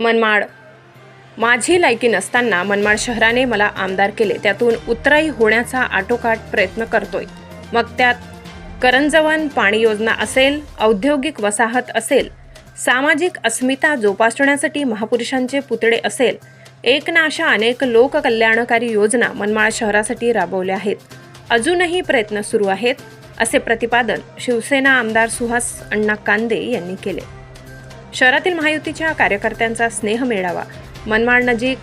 मनमाड. माझी लायकी नसताना मनमाड शहराने मला आमदार केले. त्यातून उतराई होण्याचा आटोकाट प्रयत्न करतोय. मग त्यात करंजवन पाणी योजना असेल औद्योगिक वसाहत असेल सामाजिक अस्मिता जोपासण्यासाठी महापुरुषांचे पुतळे असेल एक ना अशा अनेक लोककल्याणकारी योजना मनमाड शहरासाठी राबवल्या आहेत. अजूनही प्रयत्न सुरू आहेत असे प्रतिपादन शिवसेना आमदार सुहास अण्णा कांदे यांनी केले. शहरातील महायुतीच्या कार्यकर्त्यांचा स्नेह मेळावा. मनमाड नजीक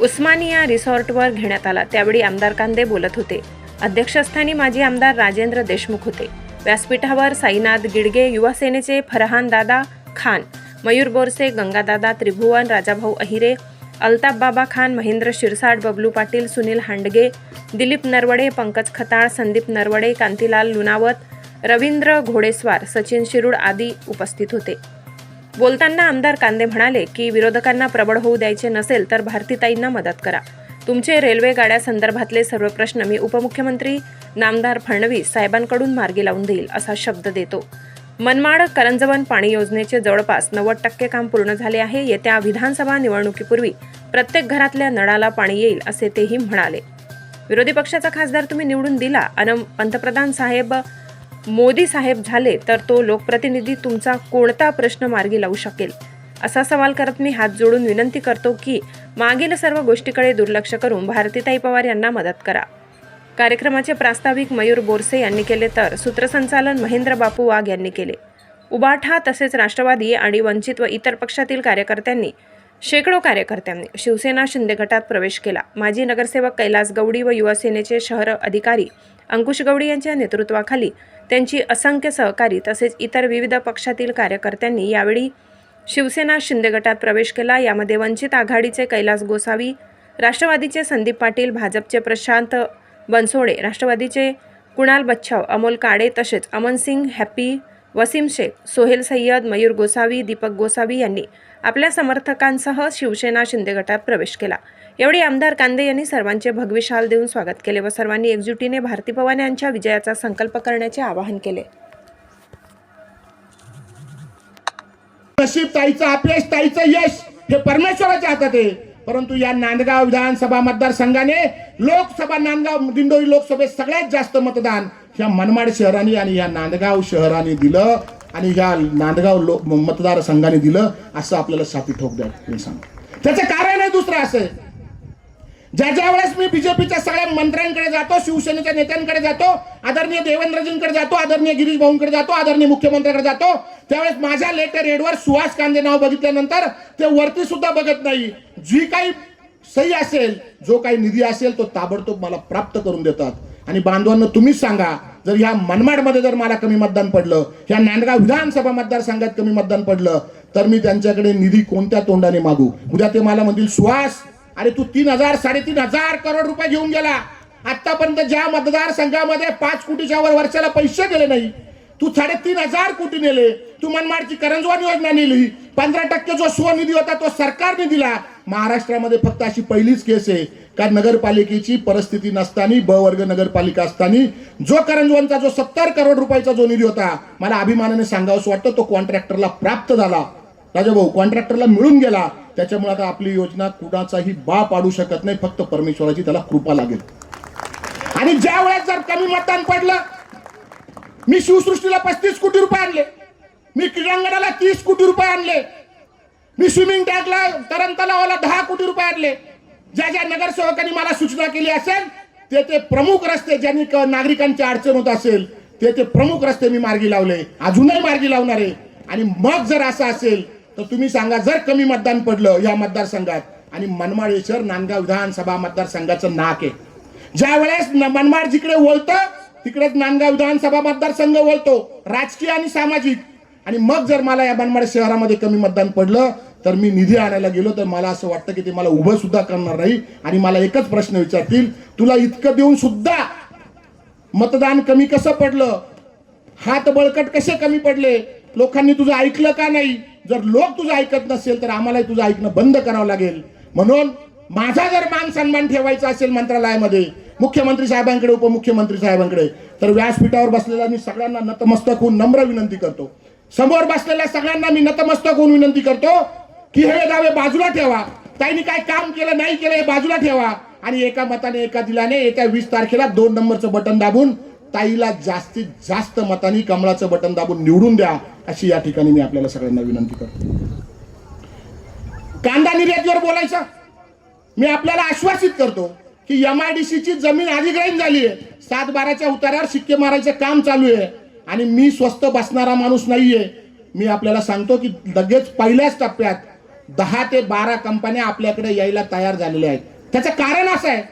उस्मानिया रिसॉर्टवर घेण्यात आला. त्यावेळी आमदार कांदे बोलत होते. अध्यक्षस्थानी माजी आमदार राजेंद्र देशमुख होते. व्यासपीठावर साईनाथ गिडगे युवा सेनेचे फरहान दादा खान मयूर बोरसे गंगादादा त्रिभुवन राजाभाऊ अहिरे अल्ताफ बाबा खान महेंद्र शिरसाट बबलू पाटील सुनील हांडगे दिलीप नरवडे पंकज खताळ संदीप नरवडे कांतीलाल लुनावत रवींद्र घोडेस्वार सचिन शिरूड आदी उपस्थित होते. बोलताना आमदार कांदे म्हणाले की विरोधकांना प्रबळ होऊ द्यायचे नसेल तर भारतीताईंना मदत करा. तुमचे रेल्वे गाड्या संदर्भातले सर्व प्रश्न मी उपमुख्यमंत्री नामदार फडणवीस साहेबांकडून मार्गी लावून देईल असा शब्द देतो. मनमाड करंजवन पाणी योजनेचे जवळपास नव्वद टक्के काम पूर्ण झाले आहे. येत्या विधानसभा निवडणुकीपूर्वी प्रत्येक घरातल्या नळाला पाणी येईल असे तेही म्हणाले. विरोधी पक्षाचा खासदार तुम्ही निवडून दिला. अन पंतप्रधान साहेब मोदी साहेब झाले तर तो लोकप्रतिनिधी तुमचा कोणता प्रश्न मार्गी लावू शकेल? असा सवाल करत मी हात जोडून विनंती करतो की मागील सर्व गोष्टीकडे दुर्लक्ष करून भारतीताई पवार यांना मदत करा. कार्यक्रमाचे प्रास्ताविक मयूर बोरसे यांनी केले तर सूत्रसंचालन महेंद्र बापू वाघ यांनी केले. उबाठा तसेच राष्ट्रवादी आणि वंचित व इतर पक्षातील कार्यकर्त्यांनी शेकडो कार्यकर्त्यांनी शिवसेना शिंदे गटात प्रवेश केला. माजी नगरसेवक कैलास गौडी व युवासेनेचे शहर अधिकारी अंकुश गौडी यांच्या नेतृत्वाखाली त्यांची असंख्य सहकारी तसेच इतर विविध पक्षातील कार्यकर्त्यांनी यावेळी शिवसेना शिंदे गटात प्रवेश केला. यामध्ये वंचित आघाडीचे कैलास गोसावी राष्ट्रवादीचे संदीप पाटील भाजपचे प्रशांत बनसोडे राष्ट्रवादीचे कुणाल बच्छाव अमोल काडे तसेच अमन सिंग हॅपी वसीम शेख सोहेल सय्यद मयूर गोसावी दीपक गोसावी यांनी आपल्या समर्थकांसह शिवसेना शिंदे गटात प्रवेश केला. यावेळी आमदार कांदे यांनी सर्वांचे भगवी शाल देऊन स्वागत केले व सर्वांनी एकजुटीने भारती पवार यांच्या विजयाचा संकल्प करण्याचे आवाहन केले. नशीब ताईचं अपयश ताईचं यश हे परमेश्वराच्या हातात आहे. परंतु या नांदगाव विधानसभा मतदारसंघाने लोकसभा नांदगाव दिंडोरी लोकसभेत सगळ्यात जास्त मतदान ह्या मनमाड शहराने आणि या नांदगाव शहराने दिलं. आणि या नांदगाव लो मतदारसंघाने दिलं असं आपल्याला सापी ठोक द्या. मी सांग त्याचं कारण आहे दुसरं असं. ज्या ज्या वेळेस मी बीजेपीच्या सगळ्या मंत्र्यांकडे जातो शिवसेनेच्या नेत्यांकडे जातो आदरणीय देवेंद्रजींकडे जातो आदरणीय गिरीश भाऊंकडे जातो आदरणीय मुख्यमंत्र्यांकडे जातो त्यावेळेस माझ्या लेटर रेडवर सुहास कांदे नाव बघितल्यानंतर ते वरती सुद्धा बघत नाही. जी काही सही असेल जो काही निधी असेल तो ताबडतोब मला प्राप्त करून देतात. आणि बांधवांना तुम्हीच सांगा जर ह्या मनमाडमध्ये जर मला कमी मतदान पडलं ह्या नांदगाव विधानसभा मतदारसंघात कमी मतदान पडलं तर मी त्यांच्याकडे निधी कोणत्या तोंडाने मागू? उद्या ते मला म्हणतील सुहास अरे तू तीन हजार साडेतीन हजार करोड रुपये घेऊन गेला. आतापर्यंत ज्या मतदारसंघामध्ये पाच कोटीच्या वर वर्षाला पैसे गेले नाही तू साडेतीन हजार कोटी नेले. तू मनमाडची करंजवान योजना नेली. पंधरा टक्के जो स्वनिधी होता तो सरकारने दिला. महाराष्ट्रामध्ये फक्त अशी पहिलीच केस आहे का नगरपालिकेची परिस्थिती नसताना ब वर्ग नगरपालिका असताना जो करंजवानचा जो सत्तर करोड रुपयाचा जो निधी होता मला अभिमानाने सांगावंसं वाटतं तो कॉन्ट्रॅक्टरला प्राप्त झाला. राजाभाऊ कॉन्ट्रॅक्टरला मिळून गेला. त्याच्यामुळे आता आपली योजना कुणाचाही बा पाडू शकत नाही फक्त परमेश्वराची त्याला कृपा लागेल. आणि ज्या वेळेस जर कमी मतदान पडलं मी शिवसृष्टीला पस्तीस कोटी रुपये आणले. मी क्रीडांगणाला तीस कोटी रुपये आणले. मी स्विमिंग टँकला तरण तलावाला दहा कोटी रुपये आणले. ज्या ज्या नगरसेवकांनी मला सूचना केली असेल ते ते प्रमुख रस्ते ज्यांनी नागरिकांची अडचण होत असेल ते ते प्रमुख रस्ते मी मार्गी लावले. अजूनही मार्गी लावणार. आहे आणि मग जर असं असेल तर तुम्ही सांगा जर कमी मतदान पडलं या मतदारसंघात आणि मनमाड हे नांदगाव विधानसभा मतदारसंघाचं नाक आहे. ज्या वेळेस मनमाड जिकडे वळतं तिकडेच नांदगाव विधानसभा मतदारसंघ वळतो राजकीय आणि सामाजिक. आणि मग जर मला या मनमाड शहरामध्ये कमी मतदान पडलं तर मी निधी आणायला गेलो तर मला असं वाटतं की ते मला उभं सुद्धा करणार नाही आणि मला एकच प्रश्न विचारतील तुला इतकं देऊन सुद्धा मतदान कमी कसं पडलं? हात बळकट कसे कमी पडले? लोकांनी तुझं ऐकलं का नाही? जर लोक तुझं ऐकत नसेल तर आम्हालाही तुझं ऐकणं बंद करावं लागेल. म्हणून माझा जर मान सन्मान ठेवायचा असेल मंत्रालयामध्ये मुख्यमंत्री साहेबांकडे उपमुख्यमंत्री साहेबांकडे तर व्यासपीठावर बसलेल्या मी सगळ्यांना नतमस्तक होऊन नम्र विनंती करतो. समोर बसलेल्या सगळ्यांना मी नतमस्तक होऊन विनंती करतो की हे दावे बाजूला ठेवा. त्यांनी काय काम केलं नाही केलं हे बाजूला ठेवा. आणि एका मताने एका दिलाने येत्या वीस तारखेला दोन नंबरचं बटन दाबून ताईला जास्तीत जास्त मतांनी कमळाचं बटन दाबून निवडून द्या अशी या ठिकाणी मी आपल्याला सगळ्यांना विनंती करतो. कांदा निर्यातीवर बोलायचं? मी आपल्याला आश्वासित करतो की एम आय डी ची जमीन अधिग्रहण झाली आहे. सात बाराच्या उतार्यावर शिक्के मारायचं काम चालू आहे. आणि मी स्वस्त बसणारा माणूस नाहीये. मी आपल्याला सांगतो की लगेच पहिल्याच टप्प्यात दहा ते बारा कंपन्या आपल्याकडे यायला तयार झालेल्या आहेत. त्याचं कारण असं आहे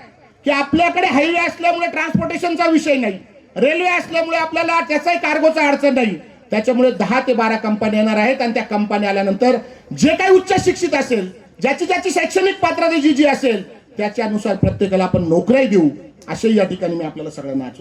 की आपल्याकडे हायवे असल्यामुळे ट्रान्सपोर्टेशनचा विषय नाही. रेल्वे असल्यामुळे आपल्याला त्याचाही कार्गोचा अडचण नाही. त्याच्यामुळे दहा ते बारा कंपन्या येणार आहेत आणि त्या कंपन्या आल्यानंतर जे काही उच्च शिक्षित असेल ज्याची ज्याची शैक्षणिक पात्रता जी जी असेल त्याच्यानुसार प्रत्येकाला आपण नोकऱ्या देऊ. असे या ठिकाणी मी आपल्याला सगळ्यांना